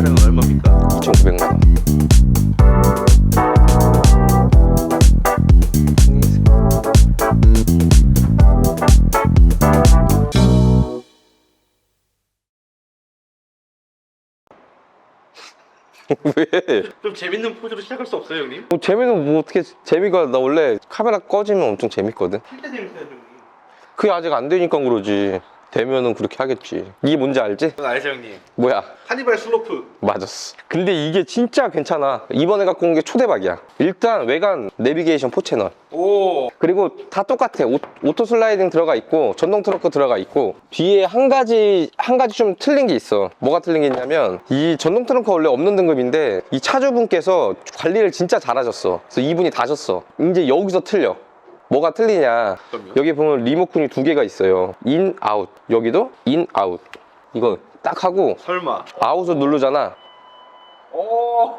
차량은 얼마입니까? 2,900만 원. 왜? 좀 재밌는 포즈로 시작할 수 없어요 형님? 뭐 재미는 뭐 어떻게 재미가 나 원래 카메라 꺼지면 엄청 재밌거든. 킬때 재밌어요 형님 그게 아직 안 되니까 그러지. 되면은 그렇게 하겠지. 이게 뭔지 알지? 그건 알죠 형님 뭐야? 카니발 슬로프 맞았어. 근데 이게 진짜 괜찮아. 이번에 갖고 온 게 초대박이야. 일단 외관 내비게이션 4채널. 오 그리고 다 똑같아. 오, 오토 슬라이딩 들어가 있고 전동 트렁크 들어가 있고 뒤에 한 가지 한 가지 좀 틀린 게 있어. 뭐가 틀린 게 있냐면 이 전동 트렁크 원래 없는 등급인데 이 차주분께서 관리를 진짜 잘하셨어. 그래서 이분이 다셨어. 이제 여기서 틀려. 뭐가 틀리냐? 그럼요 여기 보면 리모컨이 두 개가 있어요. 인, 아웃. 여기도 인, 아웃. 이거 딱 하고 설마 아웃을 누르잖아. 오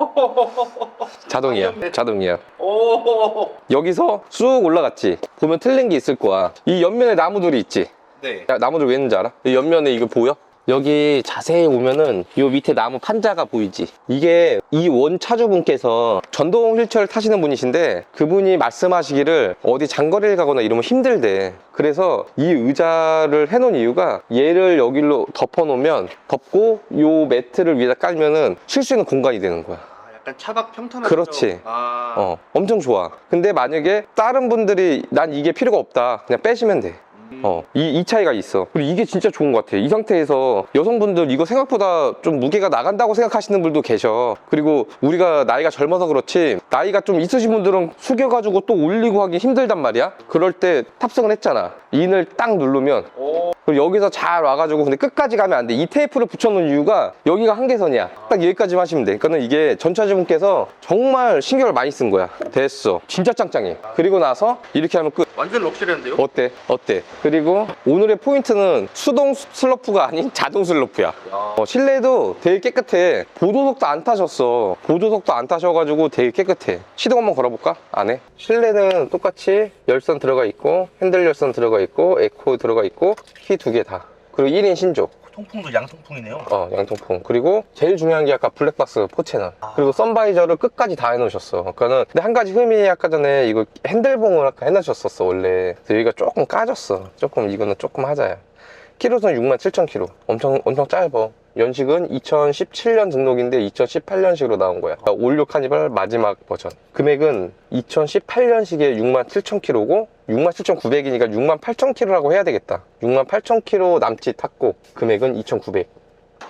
자동이야. 자동이야. 오 여기서 쑥 올라갔지. 보면 틀린 게 있을 거야. 이 옆면에 나무들이 있지. 네 야, 나무들 왜 있는지 알아? 이 옆면에 이거 보여? 여기 자세히 보면은 요 밑에 나무 판자가 보이지? 이게 이 원 차주분께서 전동 휠체어를 타시는 분이신데 그분이 말씀하시기를 어디 장거리를 가거나 이러면 힘들대. 그래서 이 의자를 해놓은 이유가 얘를 여기로 덮어놓으면 덮고 요 매트를 위에다 깔면은 쉴 수 있는 공간이 되는 거야. 아, 약간 차박 평탄한 그렇지. 아 어, 엄청 좋아. 근데 만약에 다른 분들이 난 이게 필요가 없다. 그냥 빼시면 돼. 음. 어, 이, 이 차이가 있어. 그리고 이게 진짜 좋은 것 같아. 이 상태에서 여성분들 이거 생각보다 좀 무게가 나간다고 생각하시는 분도 계셔. 그리고 우리가 나이가 젊어서 그렇지, 나이가 좀 있으신 분들은 숙여가지고 또 올리고 하기 힘들단 말이야? 그럴 때 탑승을 했잖아. 인을 딱 누르면, 오 그리고 여기서 잘 와가지고 근데 끝까지 가면 안 돼. 이 테이프를 붙여놓은 이유가 여기가 한계선이야. 딱 여기까지만 하시면 돼. 그러니까 이게 전차주분께서 정말 신경을 많이 쓴 거야. 됐어. 진짜 짱짱해. 그리고 나서 이렇게 하면 끝. 완전 럭셔리한데요? 어때? 어때? 그리고 오늘의 포인트는 수동 슬로프가 아닌 자동 슬로프야. 야. 어, 실내도 되게 깨끗해. 보조석도 안 타셨어. 보조석도 안 타셔가지고 되게 깨끗해. 시동 한번 걸어볼까? 안에. 실내는 똑같이 열선 들어가 있고, 핸들 열선 들어가 있고, 에코 들어가 있고, 키두 개 다. 그리고 1인 신조. 통풍도 양통풍이네요 어, 양통풍. 그리고 제일 중요한 게 아까 블랙박스 포채널. 그리고 선바이저를 끝까지 다 해놓으셨어. 그러니까는 근데 한 가지 흠이 아까 전에 이거 핸들봉을 아까 해놓으셨었어 원래. 그래서 여기가 조금 까졌어. 조금 이거는 조금 하자야. 키로수는 67,000km. 엄청 엄청 짧아. 연식은 2017년 등록인데 2018년식으로 나온 거야. 올류 카니발 마지막 버전. 금액은 2018년식에 67,000km고 67,900이니까 68,000km라고 해야 되겠다. 68,000km 남짓 탔고 금액은 2,900.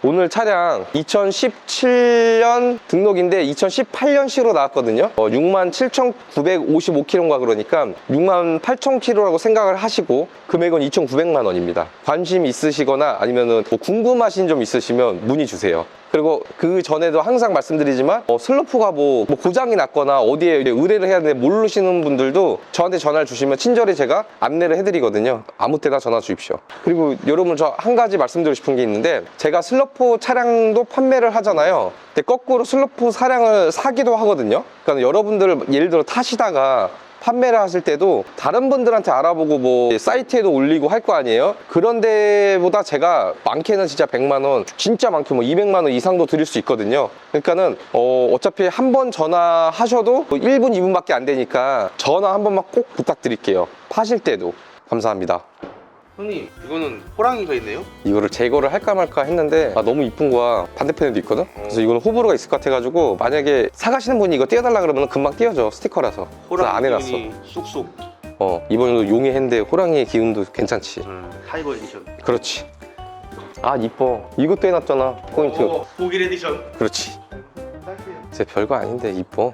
오늘 차량 2017년 등록인데 2018년식으로 나왔거든요. 어, 67,955km인가 그러니까 68,000km라고 생각을 하시고 금액은 2,900만 원입니다. 관심 있으시거나 아니면은 뭐 궁금하신 점 있으시면 문의 주세요. 그리고 그 전에도 항상 말씀드리지만 어, 슬로프가 뭐, 뭐 고장이 났거나 어디에 의뢰를 해야 되는데 모르시는 분들도 저한테 전화를 주시면 친절히 제가 안내를 해드리거든요. 아무 때나 전화 주십시오. 그리고 여러분 저 한 가지 말씀드리고 싶은 게 있는데 제가 슬로프 차량도 판매를 하잖아요. 근데 거꾸로 슬로프 차량을 사기도 하거든요. 그러니까 여러분들 예를 들어 타시다가 판매를 하실 때도 다른 분들한테 알아보고 뭐 사이트에도 올리고 할 거 아니에요? 그런 데보다 제가 많게는 진짜 100만 원, 진짜 많게 뭐 200만 원 이상도 드릴 수 있거든요. 그러니까는 어, 어차피 한 번 전화하셔도 뭐 1분, 2분밖에 안 되니까 전화 한 번만 꼭 부탁드릴게요. 파실 때도 감사합니다. 형님 이거는 호랑이가 있네요? 이거를 제거를 할까 말까 했는데 아, 너무 이쁜 거야 반대편에도 있거든 그래서 이거는 호불호가 있을 것 같아가지고 만약에 사가시는 분이 이거 띄워달라 그러면 금방 띄워줘 스티커라서 그래서 안 해놨어 기운이 쑥쑥 어 이번에도 용의 핸데 호랑이의 기운도 괜찮지 음, 타이거 에디션 그렇지 아 이뻐 이것도 해놨잖아 포인트 오, 독일 에디션 그렇지 제 별거 아닌데 이뻐